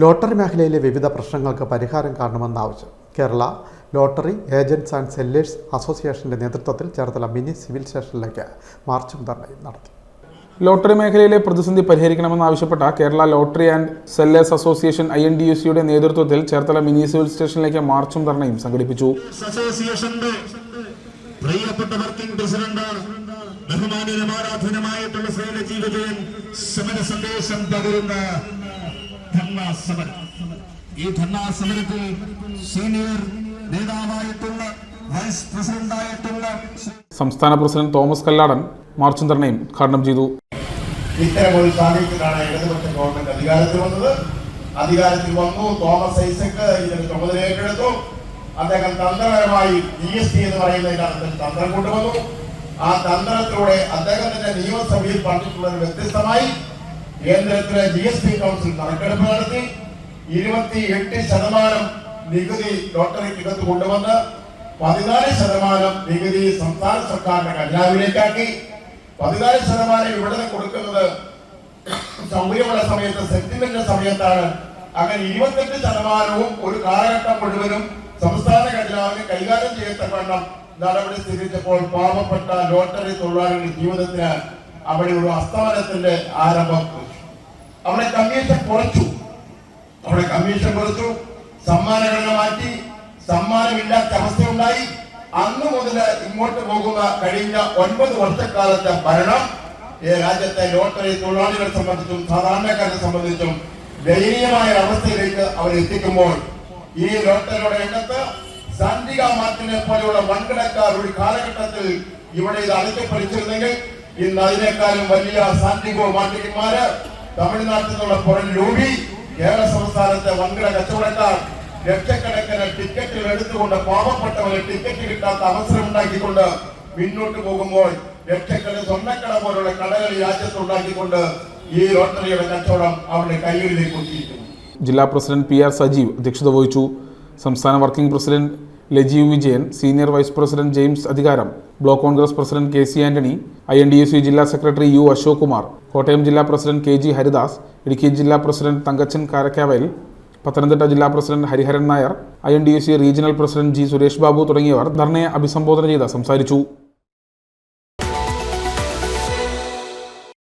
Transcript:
Lottery മേഖലയിലെ വിവിധ പ്രശ്നങ്ങൾക്ക് പരിഹാരം കാണണമെന്ന ആവശ്യം. Kerala lottery agents and sellers അസോസിയേഷന്റെ നേതൃത്വത്തിൽ ചേർത്തല മിനി സിവിൽ സ്റ്റേഷനിലേക്ക് മാർച്ചും ധർണയും നടത്തി. ലോട്ടറി മേഖലയിലെ പ്രതിസന്ധി പരിഹരിക്കണമെന്നാവശ്യപ്പെട്ട Kerala lottery and sellers association I N D U സിയുടെ നേതൃത്വത്തിൽ ചേർത്തല മിനി സിവിൽ സ്റ്റേഷനിലേക്ക് മാർച്ചും ധർണയും സംഘടിപ്പിച്ചു. അസോസിയേഷന്റെ പ്രിയപ്പെട്ട വർക്കിംഗ് സേന ജീവിതം സമര സന്ദേശം പകരുന്ന ധർണാ സമരം ഈ ധർണാ സമരത്തിൽ സീനിയർ നേതാവായിട്ടുള്ള വൈസ് പ്രസിഡന്റായിട്ടുള്ള സംസ്ഥാന പ്രസിഡന്റ് തോമസ് കല്ലാടൻ മാർച്ചും ധർണയും ഉദ്ഘാടനം ചെയ്തു. ഇത്തരം ഒരു സാഹചര്യത്തിലാണ് ഇടതുപക്ഷ ഗവൺമെന്റ് അധികാരത്തിൽ വന്നത്. അധികാരത്തിൽ വന്നു. തോമസ് ഐസക് ഇതിന് ചുമതല ഏറ്റെടുത്തു അദ്ദേഹം തന്ത്രപരമായി ജി എസ് ടി എന്ന് പറയുന്നതിനകത്ത് തന്ത്രം കൊണ്ടുവന്നു. ആ തന്ത്രത്തിലൂടെ അദ്ദേഹത്തിന്റെ നിയമസഭയിൽ പറഞ്ഞിട്ടുള്ളത് വ്യത്യസ്തമായി കേന്ദ്രത്തിലെ ജി എസ് ടി കൗൺസിൽ നറുക്കെടുപ്പ് നടത്തി ഇരുപത്തി എട്ട് ശതമാനം നികുതി ലോട്ടറിക്കകത്ത് കൊണ്ടുവന്ന് പതിനാല് ശതമാനം നികുതി സംസ്ഥാന സർക്കാരിന്റെ കല്ലാവിലേക്കാക്കി പതിനാല് ശതമാനം ഇവിടെ കൊടുക്കുന്നത് സൗകര്യമുള്ള സമയത്ത് സെറ്റിൽമെന്റിന്റെ സമയത്താണ്. അങ്ങനെ ഇരുപത്തെട്ട് ശതമാനവും ഒരു കാലഘട്ടം മുഴുവനും സംസ്ഥാന ഖജനാവിന് കൈകാര്യം ചെയ്യത്തക്കണം നടപടി സ്ഥിരിച്ചപ്പോൾ പാവപ്പെട്ട ലോട്ടറി തൊഴിലാളികളുടെ ജീവിതത്തിന് അവിടെ ഒരു അസ്തമനത്തിന്റെ ആരംഭം കുറിച്ചു. അവിടെ കമ്മീഷൻ കുറച്ചു. അവിടെ കമ്മീഷൻ കുറച്ചു. സമ്മാനഘടന മാറ്റി. സമ്മാനമില്ലാത്ത അവസ്ഥയുണ്ടായി. അന്ന് മുതൽ ഇങ്ങോട്ട് പോകുന്ന കഴിഞ്ഞ ഒൻപത് വർഷക്കാലത്തെ ഭരണം ഈ രാജ്യത്തെ ലോട്ടറി തൊഴിലാളികളെ സംബന്ധിച്ചും സാധാരണക്കാരെ സംബന്ധിച്ചും ദയനീയമായ അവസ്ഥയിലേക്ക് അവർ എത്തിക്കുമ്പോൾ ഈ ലോട്ടറിയുടെ രംഗത്ത് സന്ധിക മാർട്ടിനെ പോലെയുള്ള വൻകിടക്കാർ ഒരു കാലഘട്ടത്തിൽ ഇവിടെ ഇത് അടക്കപ്പറിച്ചിരുന്നെങ്കിൽ ഇന്ന് അതിനേക്കാളും വലിയ സാന്റിഗോ മാർട്ടിക്കന്മാര് തമിഴ്നാട്ടിൽ നിന്നുള്ള പുറം രൂപി കേരള സംസ്ഥാനത്തെ വൻകിട കച്ചവടക്കാർ ലക്ഷക്കണക്കിന് ടിക്കറ്റുകൾ എടുത്തുകൊണ്ട് പാവപ്പെട്ടവരെ ടിക്കറ്റ് കിട്ടാത്ത അവസരം ഉണ്ടാക്കിക്കൊണ്ട് മുന്നോട്ട് പോകുമ്പോൾ ലക്ഷക്കണക്കിന് സ്വർണക്കട പോലുള്ള കടകൾ ഈ രാജ്യത്ത് ഉണ്ടാക്കിക്കൊണ്ട് ഈ ലോട്ടറിയുടെ കച്ചവടം അവരുടെ എത്തിയിരിക്കുന്നു ജില്ലാ പ്രസിഡന്റ് പി ആർ സജീവ് അധ്യക്ഷത വഹിച്ചു. സംസ്ഥാന working president Lajeev Vijayan senior vice president James Adhikaram block Congress president K C Antony I N D S U ജില്ലാ സെക്രട്ടറി യു അശോക് കുമാർ കോട്ടയം ജില്ലാ president K G Haridas Idukki ജില്ലാ പ്രസിഡന്റ് തങ്കച്ചൻ കാരക്കാവയൽ പത്തനംതിട്ട ജില്ലാ president Hariharan Nair I N D S C regional president G Suresh Babu തുടങ്ങിയവർ ധർണയെ അഭിസംബോധന ചെയ്ത് സംസാരിച്ചു.